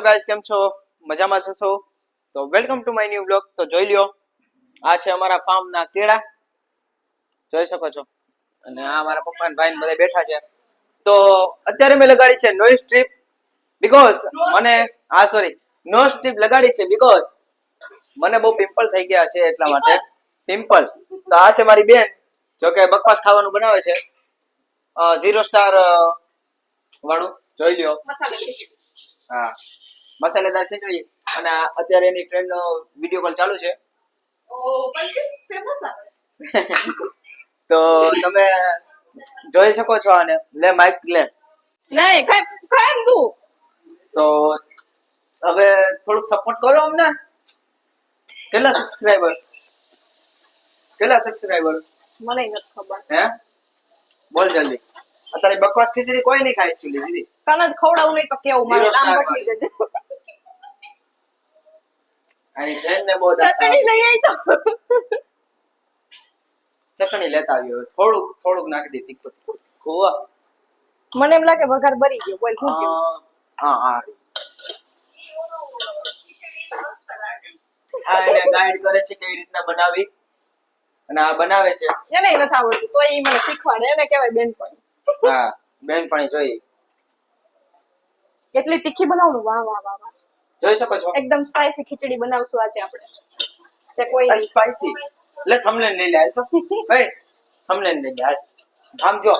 Guys, કેમ છો? મજામાં છો તો welcome to my new blog તો જોઈ લ્યો, આ છે અમારા ફાર્મ ના કેળા. જોઈ શકો છો. અને આ મારા પપ્પા ને ભાઈ બધા બેઠા છે. તો અત્યારે મેં લગાડી છે નો સ્ટ્રીપ બીકોઝ મને આ સોરી નો સ્ટ્રીપ લગાડી છે બીકોઝ મને બહુ પિમ્પલ થઈ ગયા છે એટલા માટે. પિમ્પલ તો આ છે મારી બેન, જો કે બકવાસ ખાવાનું બનાવે છે. ઝીરો સ્ટાર વાળું. જોઈ લ્યો. હા. મસાલેદાર ખીચડી અને અત્યારે એની ફ્રેન્ડ નો વીડિયો કોલ ચાલુ છે. તો તમે જોઈ શકો છો આને. લે માઇક લે. નહીં કઈ કઈ તું. તો હવે થોડુંક સપોર્ટ કરો અમને. કેટલા સબસ્ક્રાઇબર કેટલા સબસ્ક્રાઇબર મને નથી ખબર. હે? બોલ જલ્દી. અત્યારે બકવાસ ખીચડી કોઈ નહીં ખાય એકચ્યુઅલી દીદી. તને ખવડાવું નહીં તો કેવું? મારું નામ બદલી દેજે. આની જૈનને બહુ ચટણી લઈ આવી તો ચટણી લેતા આવ્યો. થોડુંક થોડુંક નાખી દીધી. તીખું ખોવા. મને એમ લાગે વઘાર બરી ગયો બોલ શું હા હા આ એને ગાઈડ કરે છે કેવી રીતના બનાવી અને આ બનાવે છે. એને નથી આવડતું તો એ મને શીખવાડે. એને કહેવાય બેનપણી. હા બેનપણી જોઈ. એટલી તીખી બનાવું? વાહ વાહ વાહ વાહ. જોઈ શકો છો. એકદમ સ્પાઈસી ખીચડી બનાવશું આજે આપણે. જે કોઈ સ્પાઈસી એટલે થમલેન લઈ લે તો. ભાઈ થમલેન લઈ લે આમ જો.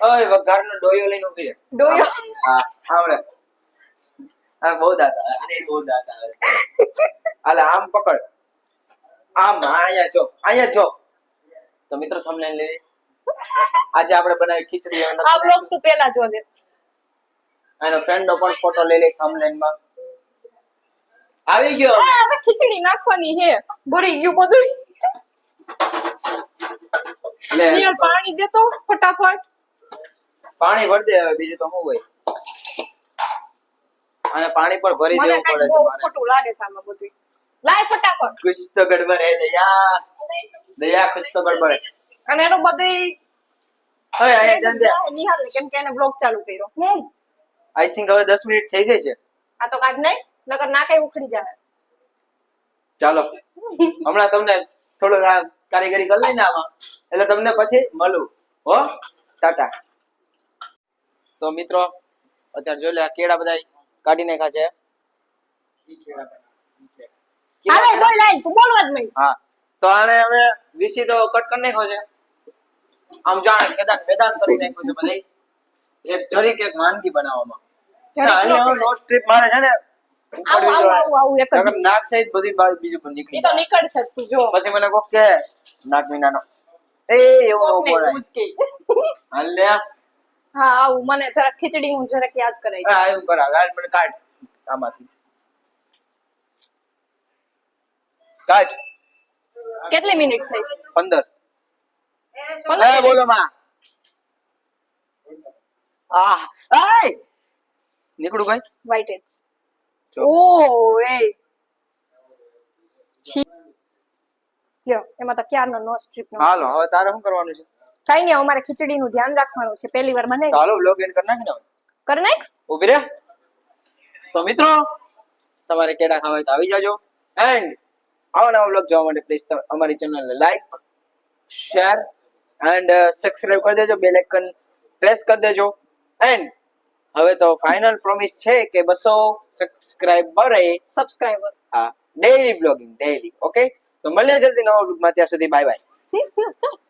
ઓય વઘારનો ડોયો લઈને ઊભી રહે. ડોયો? હા આવડે હા બહુ દાતા અરે બહુ દાતા હાલે આમ પકડ. આમ અહીંયા જો અહીંયા જો. તો મિત્રો થમલેન લઈ આજે આપણે બનાવી ખીચડી આ બ્લોગ તું પેલા જોજે. એનો ફ્રેન્ડ નો પણ ફોટો લઈ લે થમલેનમાં આવી ગયો. હવે ખીચડી નાખવાની હે ભરી ગયું બધું. નિયર પાણી દેતો ફટાફટ. પાણી ભર દે હવે બીજું તો શું હોય? અને પાણી પણ ભરી દેવું પડે છે મારે. ખોટું લાગે છે આમાં બધું લાય ફટાફટ. કુછ તો ગડબડ હે દયા. દયા કુછ તો ગડબડ અને એનું બધું હવે અહીંયા જલ્દી નિહાલ કેમ કે એને બ્લોગ ચાલુ કર્યો. હું આઈ થિંક હવે 10 મિનિટ થઈ ગઈ છે. આ તો કાઢ નહીં નકર નાકે ઉખડી જાય. ચાલો. હમણાં તમને થોડુંક આ કારીગરી કરી લઈને આમાં. એટલે તમને પછી મળું. હો? ટાટા. તો મિત્રો અત્યારે જોઈ લે આ કેળા બધા કાઢી નાખ્યા છે. હાલે બોલ લાઈન તું બોલવા જ નહીં હા. તો આને હવે વીસી તો કટ કરી નાખ્યો છે. આમ જાણ કેદાન મેદાન કરી નાખ્યું છે બધી એક જરીક એક વાનગી બનાવવામાં. નો નો સ્ટ્રીપ મારે છે ને આવું આવું આવું આવું એક જ નકર નાક સહિત બધી બીજું નીકળી તો નીકળશે તું જો. પછી મને કોક કે નાક વિનાનો એ એવું બોલાય એવું જ કે. હાલ લે આ. હા આવું મને જરાક ખીચડી હું જરાક યાદ કરાઈ દઉં. એવું કરાવે હાલ મને કાઢ આમાંથી. કાઢ. કેટલી મિનિટ થઈ? પંદર. પંદર એ બોલો માં. આહ આય! નીકળું કઈ? વ્હાઈટ એડ્સ ઓ એ. લ્યો એમાં તો ક્યારનો નો સ્ટ્રીપ નો હાલો હવે તારે શું કરવાનું છે? કઈ નહીં અમારે ખીચડી નું ધ્યાન રાખવાનું છે. પહેલી વાર મને હાલો બ્લોગ એન્ડ કરી નાખી ને હવે. નાખ? ઊભી રે. તો મિત્રો તમારે કેડા ખાવા તો આવી જાજો. એન્ડ આવા નવા બ્લોગ જોવા માટે પ્લીઝ અમારી ચેનલને લાઈક શેર એન્ડ સબસ્ક્રાઇબ કરી દેજો. બેલ આઇકન પ્રેસ કરી દેજો. એન્ડ હવે તો ફાઇનલ પ્રોમિસ છે કે બસો એ સબસ્ક્રાઇબર હા ડેઈલી બ્લોગિંગ ડેઈલી ઓકે તો મળીએ જલ્દી નવા બ્લોગમાં ત્યાં સુધી બાય બાય